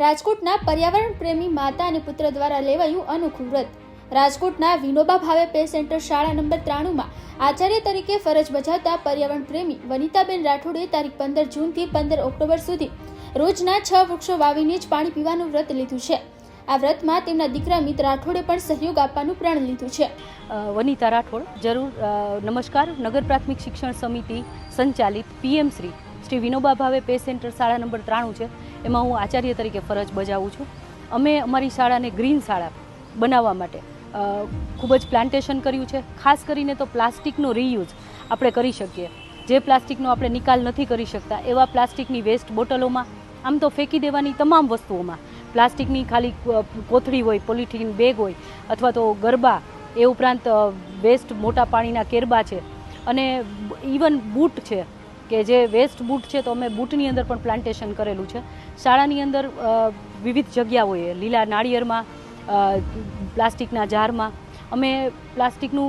રાજકોટના પર્યાવરણ પ્રેમી માતા અને પુત્ર દ્વારા લેવાયું અનોખું વ્રત. રાજકોટના વિનોબા ભાવે પે સેન્ટર શાળા નંબર ત્રાણુંમાં આચાર્ય તરીકે ફરજ બજાવતા પર્યાવરણ પ્રેમી વનિતાબેન રાઠોડે તારીખ પંદર જૂનથી પંદર ઓક્ટોબર સુધી રોજના છ વૃક્ષો વાવીને જ પાણી પીવાનું વ્રત લીધું છે. આ વ્રતમાં તેમના દીકરા મિત્ર રાઠોડે પણ સહયોગ આપવાનું પ્રણ લીધું છે. વનિતા રાઠોડ, જરૂર નમસ્કાર. નગર પ્રાથમિક શિક્ષણ સમિતિ સંચાલિત PM Shri. Shri Vinoba Bhave pay centre શાળા નંબર ત્રાણું છે. એમાં હું આચાર્ય તરીકે ફરજ બજાવું છું. અમે અમારી શાળાને ગ્રીન શાળા બનાવવા માટે ખૂબ જ પ્લાન્ટેશન કર્યું છે. ખાસ કરીને તો પ્લાસ્ટિકનો રીયુઝ આપણે કરી શકીએ. જે પ્લાસ્ટિકનો આપણે નિકાલ નથી કરી શકતા, એવા પ્લાસ્ટિકની વેસ્ટ બોટલોમાં, આમ તો ફેંકી દેવાની તમામ વસ્તુઓમાં. પ્લાસ્ટિકની ખાલી કોથળી હોય, પોલિથીન બેગ હોય, અથવા તો ગરબા, એ ઉપરાંત વેસ્ટ મોટા પાણીના કેરબા છે. અને ઇવન બૂટ છે. કે જે વેસ્ટ બૂટ છે તો અમે બૂટની અંદર પણ પ્લાન્ટેશન કરેલું છે. શાળાની અંદર વિવિધ જગ્યાઓએ, લીલા નાળિયેરમાં પ્લાસ્ટિકના જારમાં, અમે પ્લાસ્ટિકનું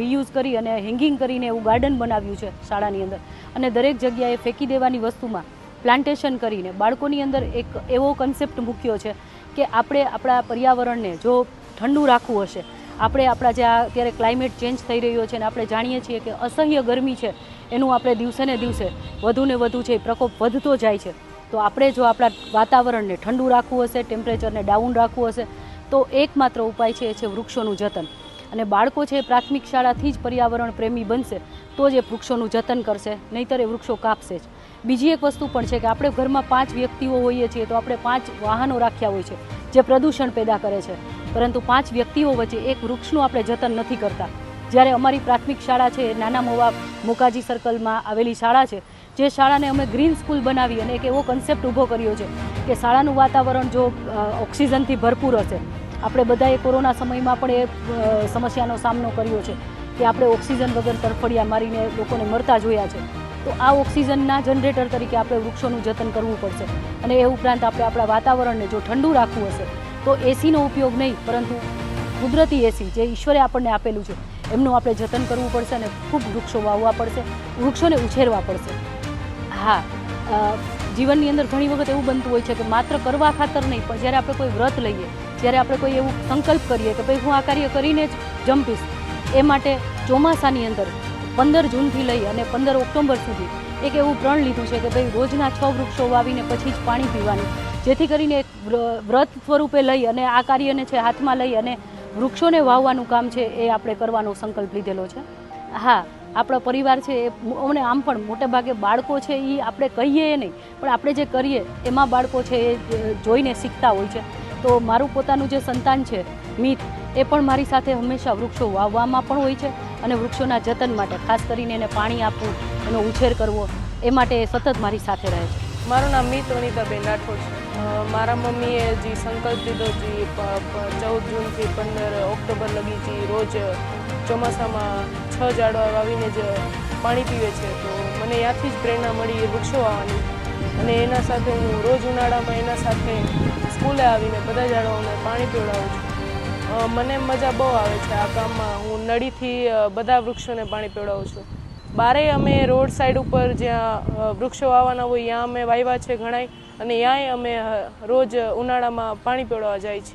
રીયુઝ કરી અને હેંગિંગ કરીને એવું ગાર્ડન બનાવ્યું છે શાળાની અંદર. અને દરેક જગ્યાએ ફેંકી દેવાની વસ્તુમાં પ્લાન્ટેશન કરીને બાળકોની અંદર એક એવો કન્સેપ્ટ મૂક્યો છે કે આપણે આપણા પર્યાવરણને જો ઠંડુ રાખવું હશે આપણે આપણા જે અત્યારે ક્લાઇમેટ ચેન્જ થઈ રહ્યો છે અને આપણે જાણીએ છીએ કે અસહ્ય ગરમી છે, એનું આપણે દિવસે ને દિવસે વધુ ને વધુ છે પ્રકોપ વધતો જાય છે. તો આપણે જો આપણા વાતાવરણને ઠંડુ રાખવું હશે ટેમ્પરેચરને ડાઉન રાખવું હશે, તો એકમાત્ર ઉપાય છે એ છે વૃક્ષોનું જતન. અને બાળકો છે પ્રાથમિક શાળાથી જ પર્યાવરણ પ્રેમી બનશે, તો જ એ વૃક્ષોનું જતન કરશે, નહીંતર એ વૃક્ષો કાપશે જ. બીજી એક વસ્તુ પણ છે કે આપણે ઘરમાં પાંચ વ્યક્તિઓ હોઈએ છીએ, તો આપણે પાંચ વાહનો રાખ્યા હોય છે, જે પ્રદૂષણ પેદા કરે છે. પરંતુ પાંચ વ્યક્તિઓ વચ્ચે એક વૃક્ષનું આપણે જતન નથી કરતા. જ્યારે અમારી પ્રાથમિક શાળા છે, નાના મોવા મોકાજી સર્કલમાં આવેલી શાળા છે, જે શાળાને અમે ગ્રીન સ્કૂલ બનાવી અને એક એવો કન્સેપ્ટ ઊભો કર્યો છે કે શાળાનું વાતાવરણ જો ઓક્સિજનથી ભરપૂર હશે. આપણે બધાએ કોરોના સમયમાં પણ એ સમસ્યાનો સામનો કર્યો છે કે આપણે ઓક્સિજન વગર તરફડિયા મારીને લોકોને મરતા જોયા છે. તો આ ઓક્સિજનના જનરેટર તરીકે આપણે વૃક્ષોનું જતન કરવું પડશે અને એ ઉપરાંત આપણે આપણા વાતાવરણને જો ઠંડુ રાખવું હશે તો એસીનો ઉપયોગ નહીં, પરંતુ કુદરતી એસી જે ઈશ્વરે આપણને આપેલું છે, એમનું આપણે જતન કરવું પડશે અને ખૂબ વૃક્ષો વાવવા પડશે, વૃક્ષોને ઉછેરવા પડશે. હા જીવનની અંદર ઘણી વખત એવું બનતું હોય છે કે માત્ર કરવા ખાતર નહીં, પણ જ્યારે આપણે કોઈ વ્રત લઈએ, જ્યારે આપણે કોઈ એવું સંકલ્પ કરીએ કે ભાઈ હું આ કાર્ય કરીને જ જંપીશ, એ માટે ચોમાસાની અંદર પંદર જૂનથી લઈ અને પંદર ઓક્ટોબર સુધી એક એવું પ્રણ લીધું છે કે ભાઈ રોજના છ વૃક્ષો વાવીને પછી જ પાણી પીવાનું. જેથી કરીને એક વ્ર- વ્રત સ્વરૂપે લઈ અને આ કાર્યને છે હાથમાં લઈ અને વૃક્ષોને વાવવાનું કામ છે એ આપણે કરવાનો સંકલ્પ લીધેલો છે. હા, આપણો પરિવાર છે એ અમને આમ પણ મોટે ભાગે બાળકો છે એ આપણે કહીએ નહીં, પણ આપણે જે કરીએ એમાં બાળકો છે એ જોઈને શીખતા હોય છે. તો મારું પોતાનું જે સંતાન છે, મિત, એ પણ મારી સાથે હંમેશા વૃક્ષો વાવવામાં પણ હોય છે અને વૃક્ષોના જતન માટે, ખાસ કરીને એને પાણી આપવું, એનો ઉછેર કરવો, એ માટે એ સતત મારી સાથે રહે છે. મારું નામ મિત અનિતાબેન રાઠોડ છે. મારા મમ્મીએ જે સંકલ્પ લીધો જે ચૌદ જૂનથી પંદર ઓક્ટોબર લગી જે રોજ ચોમાસામાં છ ઝાડવા વાવીને જ પાણી પીવે છે. તો મને ત્યાંથી જ પ્રેરણા મળી વૃક્ષો વાવવાની. અને એના સાથે હું રોજ ઉનાળામાં એના સાથે સ્કૂલે આવીને બધા ઝાડવાઓને પાણી પીવડાવું છું. મને મજા બહુ આવે છે આ કામમાં હું નળીથી બધા વૃક્ષોને પાણી પીવડાવું છું. બારે અમે રોડ સાઈડ ઉપર જ્યાં વૃક્ષો વાવવાના હોય ત્યાં અમે વાવ્યા છે ઘણાય, અને ત્યાંય અમે રોજ ઉનાળામાં પાણી પીવડાવવા જાય છીએ.